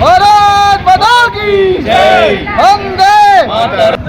भारत माता की जय। वंदे। मातरम।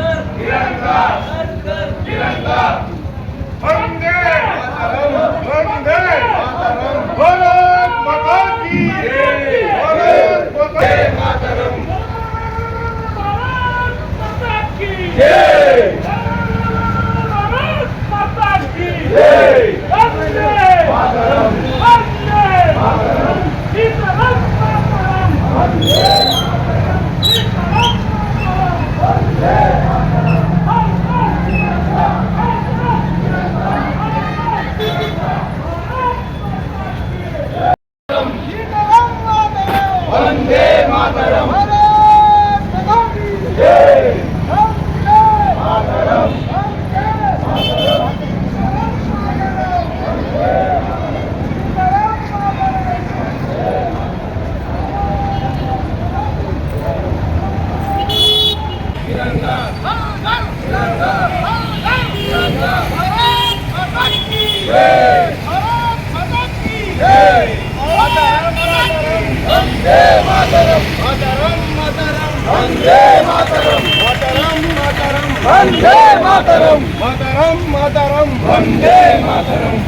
वन्दे मातरम् मातरम् मातरम् वन्दे मातरम्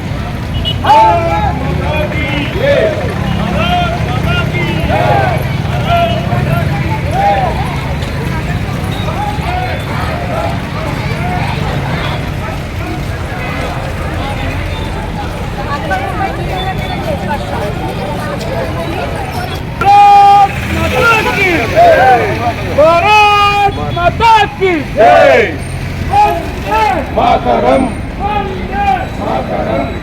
भारत माता की जय Hey! Makarım! Makarım!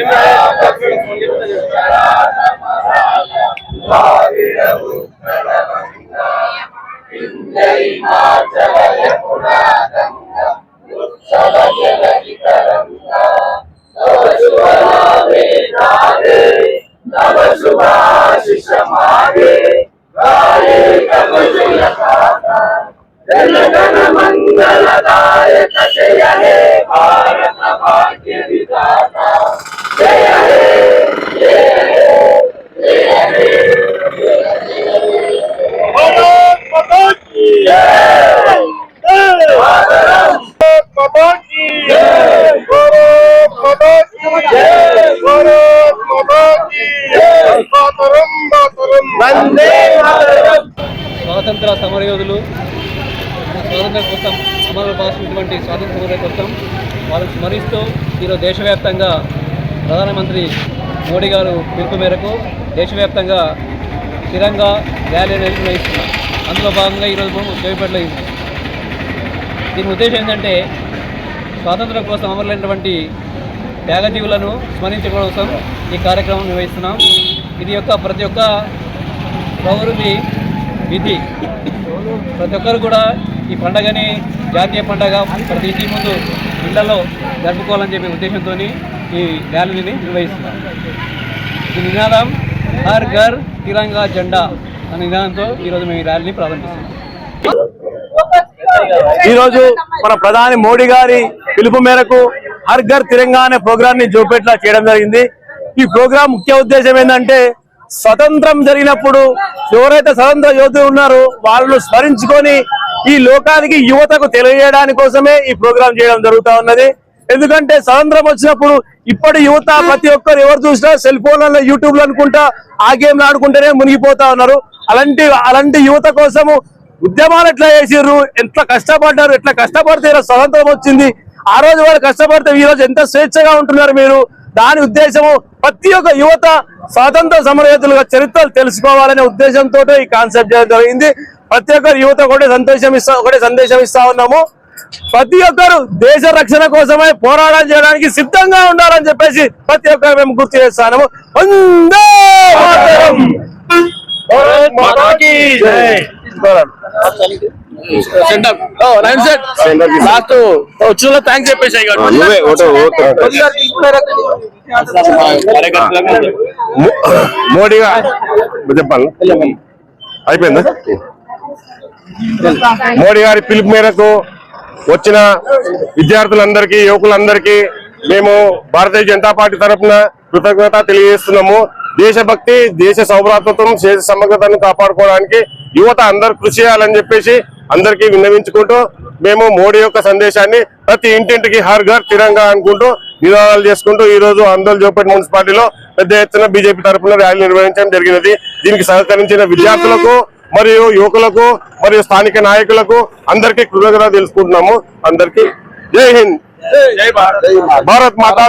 Amen. స్వాతంత్ర సమరయోధులు స్వాతంత్రం కోసం అమలు పాల్సినటువంటి స్వాతంత్ర సమర కోసం వాళ్ళని స్మరిస్తూ ఈరోజు దేశవ్యాప్తంగా ప్రధానమంత్రి మోడీ గారు పిలుపు మేరకు దేశవ్యాప్తంగా స్థిరంగా ర్యాలీ అనేది నిర్వహిస్తున్నాం అందులో భాగంగా ఈరోజు మేము చేపట్టలేదు దీని ఉద్దేశం ఏంటంటే స్వాతంత్రం కోసం అమరులైనటువంటి త్యాగజీవులను స్మరించడం కోసం ఈ కార్యక్రమం నిర్వహిస్తున్నాం. ఇది యొక్క ప్రతి ఒక్క పౌరుని విధి ప్రతి ఒక్కరు కూడా ఈ పండగని జాతీయ పండగ ప్రతి ఇంటి ముందు ఇళ్ళలో జరుపుకోవాలని చెప్పే ఉద్దేశంతో ఈ ర్యాలీని నిర్వహిస్తున్నాం. ఈ నినాదం హర్ ఘర్ తిరంగా జెండా అనే నినాదంతో ఈరోజు మేము ఈ ర్యాలీని ప్రారంభిస్తున్నాం. ఈరోజు మన ప్రధాని మోడీ గారి పిలుపు మేరకు హర్ ఘర్ తిరంగా అనే ప్రోగ్రామ్ని జోపేట్ల చేయడం జరిగింది. ఈ ప్రోగ్రాం ముఖ్య ఉద్దేశం ఏంటంటే స్వతంత్రం జరిగినప్పుడు ఎవరైతే స్వతంత్ర యోధులు ఉన్నారో వాళ్ళను స్మరించుకొని ఈ లోకానికి యువతకు తెలియజేయడానికి కోసమే ఈ ప్రోగ్రాం చేయడం జరుగుతా ఉన్నది. ఎందుకంటే స్వతంత్రం వచ్చినప్పుడు ఇప్పటి యువత ప్రతి ఒక్కరు ఎవరు చూసినా సెల్ ఫోన్లలో యూట్యూబ్లో అనుకుంటా ఆ గేమ్లు ఆడుకుంటేనే మునిగిపోతా ఉన్నారు. అలాంటి అలాంటి యువత కోసము ఉద్యమాలు ఎట్లా చేసిర్రు? ఎట్లా కష్టపడ్డారు? ఎట్లా కష్టపడితే స్వతంత్రం వచ్చింది? ఆ రోజు వాళ్ళు కష్టపడితే ఈ రోజు ఎంత స్వేచ్ఛగా ఉంటున్నారు మీరు? దాని ఉద్దేశము ప్రతి ఒక్క యువత స్వాతంత్ర సమరయోధులుగా చరిత్రలు తెలుసుకోవాలనే ఉద్దేశంతో ఈ కాన్సెప్ట్ చేయడం జరిగింది. ప్రతి ఒక్కరు యువత ఒకటే సందేశం ఇస్తా ఒకటే సందేశం ఇస్తా ఉన్నాము. ప్రతి ఒక్కరు దేశ రక్షణ కోసమే పోరాటం చేయడానికి సిద్ధంగా ఉండాలని చెప్పేసి ప్రతి ఒక్కరు మేము గుర్తు చేస్తాము వందే మాతరం! లాస్ట్ వచ్చిన థ్యాంక్స్ చెప్పేసి మోడీగా చెప్పాలి అయిపోయిందా మోడీ గారి పిలుపు మేరకు వచ్చిన విద్యార్థులందరికీ యువకులందరికీ మేము భారతీయ జనతా పార్టీ తరఫున కృతజ్ఞత తెలియజేస్తున్నాము. దేశభక్తి దేశ సౌభ్రాతత్వం దేశ సమగ్రతను కాపాడుకోవడానికి యువత అందరు కృషి చేయాలని చెప్పేసి అందరికీ విన్నవించుకుంటూ మేము మోడీ యొక్క సందేశాన్ని ప్రతి ఇంటింటికి హర్ ఘర్ తిరంగా అనుకుంటూ నినాదాలు చేసుకుంటూ ఈ రోజు అందోల్ జోపేట మున్సిపాలిటీలో పెద్ద ఎత్తున బీజేపీ తరఫున ర్యాలీ నిర్వహించడం జరిగినది. దీనికి సహకరించిన విద్యార్థులకు మరియు యువకులకు మరియు స్థానిక నాయకులకు అందరికీ కృతజ్ఞత తెలుసుకుంటున్నాము అందరికీ జై హింద్. జై భారత్. భారత్ మాతా